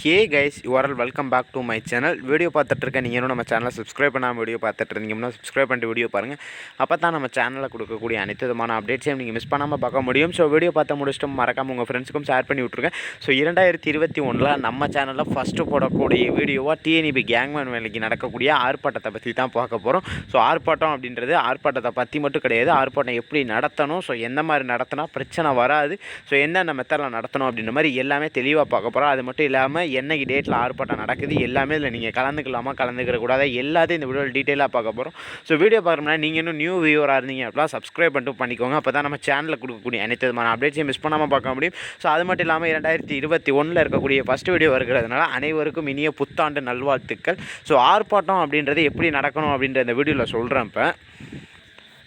Hey guys U R L welcome back to my channel video பார்த்துட்ருக்க நீங்கள் இன்னும் நம்ம சேனலை சப்ஸ்கிரைப் பண்ணாமல் வீடியோ பார்த்துட்டு இருந்தீங்கன்னா சப்ஸ்கிரைப் பண்ணிட்டு வீடியோ பாருங்கள் அப்போ தான் நம்ம சேனலில் கொடுக்கக்கூடிய அனைத்து விதமான அப்டேட்ஸையும் நீங்கள் மிஸ் பண்ணாமல் பார்க்க முடியும். ஸோ வீடியோ பார்த்து முடிச்சுட்டு மறக்காமல் உங்கள் ஃப்ரெண்ட்ஸுக்கும் ஷேர் பண்ணி விட்ருங்க ஸோ இரண்டாயிரத்தி இருபத்தி ஒன்றில் நம்ம சேனலில் ஃபஸ்ட்டு போடக்கூடிய வீடியோவாக டிஎன்இபி கேங்மேன் வேலைக்கு நடக்கக்கூடிய ஆர்ப்பாட்டத்தை பற்றி தான் பார்க்க போகிறோம் ஸோ ஆர்ப்பாட்டம் அப்படின்றது ஆர்ப்பாட்டத்தை பற்றி மட்டும் கிடையாது. ஆர்ப்பாட்டம் எப்படி நடத்தணும்? ஸோ எந்த மாதிரி நடத்தினா பிரச்சனை வராது? ஸோ என்னென்ன மெத்தடில் நடத்தணும் அப்படின்ற மாதிரி எல்லாமே தெளிவாக பார்க்க போகிறோம் அது மட்டும் இல்லாமல் என்னைக்கு டேட்டில் ஆர்ப்பாட்டம் நடக்குது எல்லாமே இதில் நீங்கள் கலந்துக்கலாமா கலந்துக்கிற கூடாது எல்லாத்தையும் இந்த வீடியோவில் டீட்டெயிலாக பார்க்க போகிறோம் ஸோ வீடியோ பார்க்கணும்னா நீங்கள் இன்னும் நியூ வியூவராக இருந்தீங்க அப்படின்னா சப்ஸ்கிரைப் பண்ணிட்டு பண்ணிக்கோங்க. அப்போ தான் நம்ம சேனலில் கொடுக்கக்கூடிய அனைத்து விதமான அப்டேட்ஸையும் மிஸ் பண்ணாமல் பார்க்க முடியும். ஸோ அது மட்டும் இல்லாமல் இரண்டாயிரத்தி இருபத்தி ஒன்றில் இருக்கக்கூடிய ஃபஸ்ட் வீடியோ இருக்கிறதுனால அனைவருக்கும் இனிய புத்தாண்டு நல்வாழ்த்துக்கள். ஸோ ஆர்ப்பாட்டம் அப்படின்றது எப்படி நடக்கணும் அப்படின்ற இந்த வீடியோவில் சொல்கிறேன் இப்போ.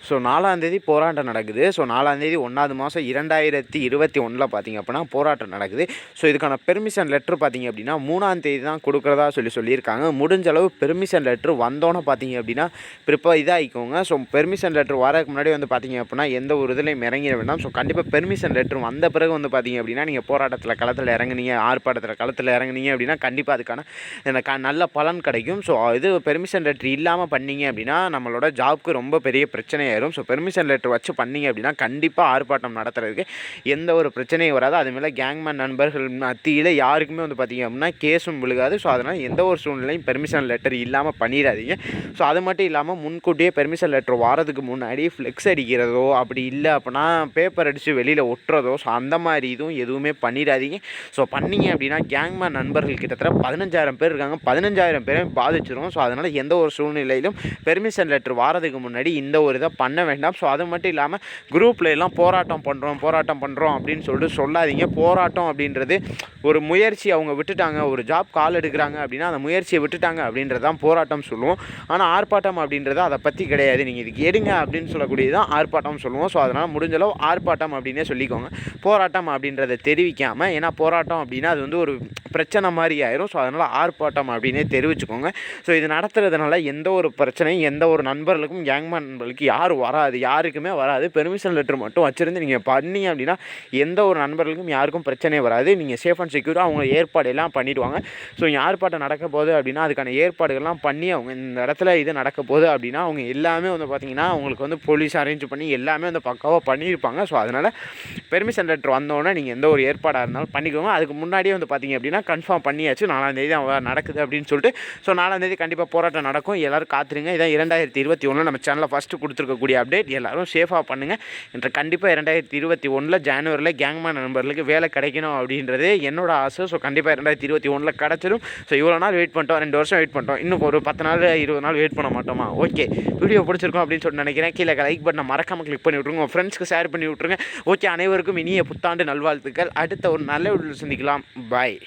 ஸோ நாலாந்தேதி போராட்டம் நடக்குது. ஸோ நாலாந்தேதி ஒன்றாவது மாதம் இரண்டாயிரத்தி இருபத்தி ஒன்றில் பார்த்திங்க அப்படின்னா போராட்டம் நடக்குது. ஸோ இதுக்கான பெர்மிஷன் லெட்ரு பார்த்திங்க அப்படின்னா மூணாந்தேதி தான் கொடுக்குறதா சொல்லி சொல்லியிருக்காங்க. முடிஞ்ச அளவு பெர்மிஷன் லெட்ரு வந்தோன்னே பார்த்திங்க அப்படின்னா ப்ரிப்பேர் இதாகிக்கோங்க. ஸோ பெர்மிஷன் லெட்ரு வரதுக்கு முன்னாடி வந்து பார்த்திங்க அப்படின்னா எந்த ஒரு இதுலையும் இறங்கிட வேண்டாம். ஸோ கண்டிப்பாக பெர்மிஷன் லெட்ரு வந்த பிறகு வந்து பார்த்திங்க அப்படின்னா நீங்கள் போராட்டத்தில் களத்தில் இறங்குனீங்க ஆர்ப்பாட்டத்தில் களத்தில் இறங்குனீங்க அப்படின்னா கண்டிப்பாக அதுக்கான எனக்கு நல்ல பலன் கிடைக்கும். ஸோ இது பெர்மிஷன் லெட்ரு இல்லாமல் பண்ணீங்க அப்படின்னா நம்மளோட ஜாப்க்கு ரொம்ப பெரிய பிரச்சனை ஆயிரும் ஸோ பெர்மிஷன் லெட்டர் வச்சு பண்ணீங்க அப்படின்னா கண்டிப்பாக ஆர்ப்பாட்டம் நடத்துறதுக்கு எந்த ஒரு பிரச்சனையும் வராது. அதுமாதிரி கேங்மேன் நண்பர்கள் மத்தியில் யாருக்குமே வந்து பார்த்திங்க அப்படின்னா கேஸும் விழுகாது. ஸோ அதனால் எந்த ஒரு சூழ்நிலையும் பெர்மிஷன் லெட்டர் இல்லாமல் பண்ணிடாதீங்க ஸோ அது மட்டும் இல்லாமல் முன்கூட்டியே பெர்மிஷன் லெட்டர் வாரதுக்கு முன்னாடி ஃப்ளெக்ஸ் அடிக்கிறதோ அப்படி இல்லை அப்படின்னா பேப்பர் அடித்து வெளியில் ஒட்டுறதோ ஸோ அந்த மாதிரி இதுவும் எதுவுமே பண்ணிடாதீங்க ஸோ பண்ணீங்க அப்படின்னா கேங்மேன் நண்பர்கள் கிட்டத்தட்ட பதினஞ்சாயிரம் பேர் இருக்காங்க. பதினஞ்சாயிரம் பேரையும் பாதிச்சிரும். ஸோ அதனால் எந்த ஒரு சூழ்நிலையிலும் பெர்மிஷன் லெட்டர் வாரதுக்கு முன்னாடி இந்த ஒரு இதை பண்ண வேண்டாம். ஸோ அது மட்டும் இல்லாமல் குரூப்பில் எல்லாம் போராட்டம் பண்ணுறோம் போராட்டம் பண்ணுறோம் அப்படின்னு சொல்லிட்டு சொல்லாதீங்க. போராட்டம் அப்படின்றது ஒரு முயற்சி அவங்க விட்டுட்டாங்க. ஒரு ஜாப் கால் எடுக்கிறாங்க அப்படின்னா அந்த முயற்சியை விட்டுட்டாங்க அப்படின்றது தான் போராட்டம் சொல்லுவோம். ஆனால் ஆர்ப்பாட்டம் அப்படின்றது அதை பற்றி கிடையாது. நீங்கள் இதுக்கு எடுங்க அப்படின்னு சொல்லக்கூடியது தான் ஆர்ப்பாட்டம் சொல்லுவோம். ஸோ அதனால் முடிஞ்சளவு ஆர்ப்பாட்டம் அப்படின்னே சொல்லிக்கோங்க. போராட்டம் அப்படின்றத தெரிவிக்காமல் ஏன்னா போராட்டம் அப்படின்னா அது வந்து ஒரு பிரச்சனை மாதிரி ஆயிரும். ஸோ அதனால் ஆர்ப்பாட்டம் அப்படின்னே தெரிவிச்சுக்கோங்க. ஸோ இது நடத்துறதுனால எந்த ஒரு பிரச்சனையும் எந்த ஒரு நண்பர்களுக்கும் கேங்மேன் நண்பர்களுக்கு யார் யாரும் வராது யாருக்குமே வராது. பெர்மிஷன் லெட்டர் மட்டும் வச்சுருந்து நீங்கள் பண்ணீங்க அப்படின்னா எந்த ஒரு நண்பர்களுக்கும் யாருக்கும் பிரச்சனையே வராது. நீங்கள் சேஃப் அண்ட் செக்யூராக அவங்க ஏற்பாடு எல்லாம் பண்ணிவிடுவாங்க ஸோ யார் பாட்டை நடக்க போகுது அப்படின்னா அதுக்கான ஏற்பாடுகள்லாம் பண்ணி அவங்க இந்த இடத்துல இது நடக்க போகுது அப்படின்னா அவங்க எல்லாமே வந்து பார்த்திங்கன்னா அவங்களுக்கு வந்து போலீஸ் அரேஞ்ச் பண்ணி எல்லாமே வந்து பக்காவாக பண்ணியிருப்பாங்க. ஸோ அதனால் பெர்மிஷன் லெட்டர் வந்தோடனே நீங்கள் எந்த ஒரு ஏற்பாடாக இருந்தாலும் பண்ணிக்கோங்க. அதுக்கு முன்னாடியே வந்து பார்த்தீங்க அப்படின்னா கன்ஃபார்ம் பண்ணியாச்சு. நாலாந்தேதி அவன் நடக்குது அப்படின்னு சொல்லிட்டு. ஸோ நாலாந்தேதி கண்டிப்பாக போராட்டம் நடக்கும். எல்லோரும் காத்துருங்க. இதான் இரண்டாயிரத்தி இருபத்தி ஒன்றில் நம்ம சேனலில் ஃபஸ்ட்டு கொடுத்துருக்கக்கூடிய அப்டேட் எல்லோரும் சேஃபாக பண்ணுங்கள் என்ற கண்டிப்பாக இரண்டாயிரத்தி இருபத்தி ஒன்றில் ஜனவரியில் கேங்மேன் நண்பர்களுக்கு வேலை கிடைக்கணும் அப்படின்றது என்னோட ஆசை. ஸோ கண்டிப்பாக இரண்டாயிரத்தி இருபத்தி ஒன்றில் கிடச்சிடும் ஸோ இவ்வளோ நாள் வெயிட் பண்ணிட்டோம். ரெண்டு வருஷம் வெயிட் பண்ணிட்டோம். இன்னும் ஒரு பத்து நாள் இருபது நாள் வெயிட் பண்ண மாட்டோமா? ஓகே வீடியோ பிடிச்சிருக்கோம் அப்படின்னு சொல்லிட்டு நினைக்கிறேன். கீழே லைக் பட்டனை மறக்காமல் கிளிக் பண்ணி விட்ருங்க உங்கள் ஃப்ரெண்ட்ஸ்க்கு ஷேர் பண்ணி விட்ருங்க ஓகே அனைவரும் அனைவருக்கும் இனிய புத்தாண்டு நல்வாழ்த்துக்கள். அடுத்த ஒரு நல்ல வீடியோ சந்திக்கலாம். பாய்